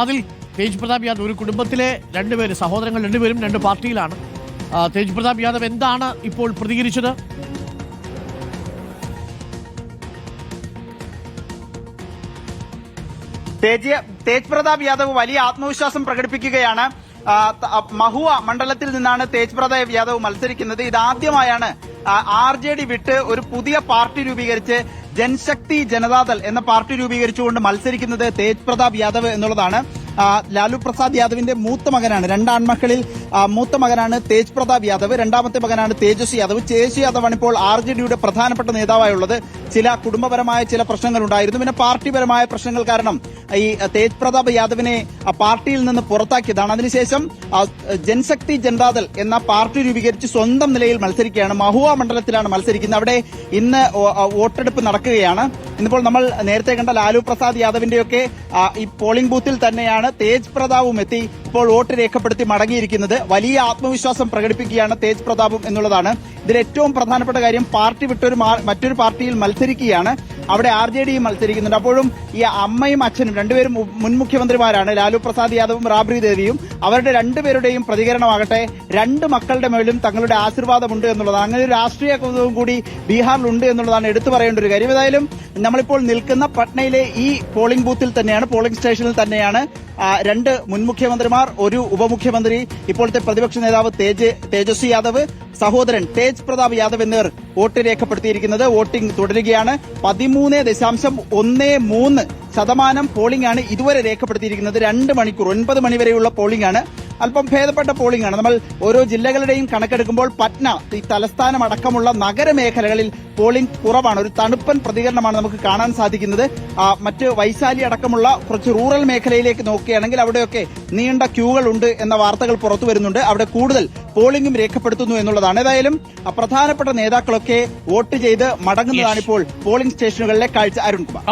അതിൽ തേജ് പ്രതാപ് യാദവ് ഒരു കുടുംബത്തിലെ രണ്ടുപേര് സഹോദരങ്ങൾ രണ്ടുപേരും രണ്ട് പാർട്ടിയിലാണ്. തേജ് പ്രതാപ് യാദവ് എന്താണ് ഇപ്പോൾ പ്രതികരിച്ചത്? തേജ് തേജ് പ്രതാപ് യാദവ് വലിയ ആത്മവിശ്വാസം പ്രകടിപ്പിക്കുകയാണ്. മഹുവ മണ്ഡലത്തിൽ നിന്നാണ് തേജ് പ്രതാപ് യാദവ് മത്സരിക്കുന്നത്. ഇതാദ്യമായാണ് ആർ ജെ ഡി വിട്ട് ഒരു പുതിയ പാർട്ടി രൂപീകരിച്ച് ജൻശക്തി ജനതാദൾ എന്ന പാർട്ടി രൂപീകരിച്ചുകൊണ്ട് മത്സരിക്കുന്നത് തേജ് പ്രതാപ് യാദവ് എന്നുള്ളതാണ്. ലാലു പ്രസാദ് യാദവിന്റെ മൂത്ത മകനാണ്. രണ്ടാൺമക്കളിൽ മൂത്ത മകനാണ് തേജ് പ്രതാപ് യാദവ്. രണ്ടാമത്തെ മകനാണ് തേജസ്വി യാദവ്. തേജസ്വി യാദവാണ് ഇപ്പോൾ ആർ ജെ ഡിയുടെ പ്രധാനപ്പെട്ട നേതാവായുള്ളത്. ചില കുടുംബപരമായ ചില പ്രശ്നങ്ങൾ ഉണ്ടായിരുന്നു പിന്നെ പാർട്ടിപരമായ പ്രശ്നങ്ങൾ കാരണം ഈ തേജ് പ്രതാപ് യാദവിനെ പാർട്ടിയിൽ നിന്ന് പുറത്താക്കിയതാണ്. അതിനുശേഷം ജനശക്തി ജനതാദൾ എന്ന പാർട്ടി രൂപീകരിച്ച് സ്വന്തം നിലയിൽ മത്സരിക്കുകയാണ്. മഹുവ മണ്ഡലത്തിലാണ് മത്സരിക്കുന്നത്. അവിടെ ഇന്ന് വോട്ടെടുപ്പ് നടക്കുകയാണ്. ഇന്നിപ്പോൾ നമ്മൾ നേരത്തെ കണ്ട ലാലു പ്രസാദ് യാദവിന്റെയൊക്കെ ഈ പോളിംഗ് ബൂത്തിൽ തന്നെയാണ് തേജ് പ്രതാപും എത്തി ഇപ്പോൾ വോട്ട് രേഖപ്പെടുത്തി മടങ്ങിയിരിക്കുന്നത്. വലിയ ആത്മവിശ്വാസം പ്രകടിപ്പിക്കുകയാണ് തേജ് പ്രതാപും എന്നുള്ളതാണ്. ഇതിൽ ഏറ്റവും പ്രധാനപ്പെട്ട കാര്യം പാർട്ടി വിട്ടൊരു മറ്റൊരു പാർട്ടിയിൽ മത്സരിക്കുകയാണ്. അവിടെ ആർ ജെ ഡിയും മത്സരിക്കുന്നുണ്ട്. അപ്പോഴും ഈ അമ്മയും അച്ഛനും രണ്ടുപേരും മുൻ മുഖ്യമന്ത്രിമാരാണ്. ലാലു പ്രസാദ് യാദവും റാബ്രി ദേവിയും. അവരുടെ രണ്ടുപേരുടെയും പ്രതികരണമാകട്ടെ രണ്ട് മക്കളുടെ മേലും തങ്ങളുടെ ആശീർവാദമുണ്ട് എന്നുള്ളതാണ്. അങ്ങനെ ഒരു രാഷ്ട്രീയ കൗതുകം കൂടി ബീഹാറിലുണ്ട് എന്നുള്ളതാണ് എടുത്തു പറയേണ്ട ഒരു കാര്യം. ഏതായാലും നമ്മളിപ്പോൾ നിൽക്കുന്ന പട്നയിലെ ഈ പോളിംഗ് ബൂത്തിൽ തന്നെയാണ് പോളിംഗ് സ്റ്റേഷനിൽ തന്നെയാണ് രണ്ട് മുൻ മുഖ്യമന്ത്രിമാർ ഒരു ഉപമുഖ്യമന്ത്രി ഇപ്പോഴത്തെ പ്രതിപക്ഷ നേതാവ് തേജ് തേജസ്വി യാദവ് സഹോദരൻ തേജ് പ്രതാപ് യാദവ് എന്നിവർ വോട്ട് രേഖപ്പെടുത്തിയിരിക്കുന്നത് വോട്ടിംഗ് തുടരുകയാണ്. പതിമൂന്ന് ദശാംശം ഒന്ന് മൂന്ന് ശതമാനം പോളിംഗ് ആണ് ഇതുവരെ രേഖപ്പെടുത്തിയിരിക്കുന്നത്. രണ്ട് മണിക്കൂർ ഒൻപത് മണിവരെയുള്ള പോളിംഗ് ആണ്. അല്പം ഭേദപ്പെട്ട പോളിംഗ് ആണ്. നമ്മൾ ഓരോ ജില്ലകളുടെയും കണക്കെടുക്കുമ്പോൾ പറ്റ്ന ഈ തലസ്ഥാനം അടക്കമുള്ള നഗരമേഖലകളിൽ പോളിംഗ് കുറവാണ്. ഒരു തണുപ്പൻ പ്രതികരണമാണ് നമുക്ക് കാണാൻ സാധിക്കുന്നത്. മറ്റ് വൈശാലി അടക്കമുള്ള കുറച്ച് റൂറൽ മേഖലയിലേക്ക് നോക്കുകയാണെങ്കിൽ അവിടെയൊക്കെ നീണ്ട ക്യൂകൾ ഉണ്ട് എന്ന വാർത്തകൾ പുറത്തു വരുന്നുണ്ട്. അവിടെ കൂടുതൽ പോളിംഗും രേഖപ്പെടുത്തുന്നു എന്നുള്ളതാണ്. ഏതായാലും പ്രധാനപ്പെട്ട നേതാക്കളൊക്കെ വോട്ട് ചെയ്ത് മടങ്ങുന്നതാണ് ഇപ്പോൾ പോളിംഗ് സ്റ്റേഷനുകളിലെ കാഴ്ച. അരുൺകുമാർ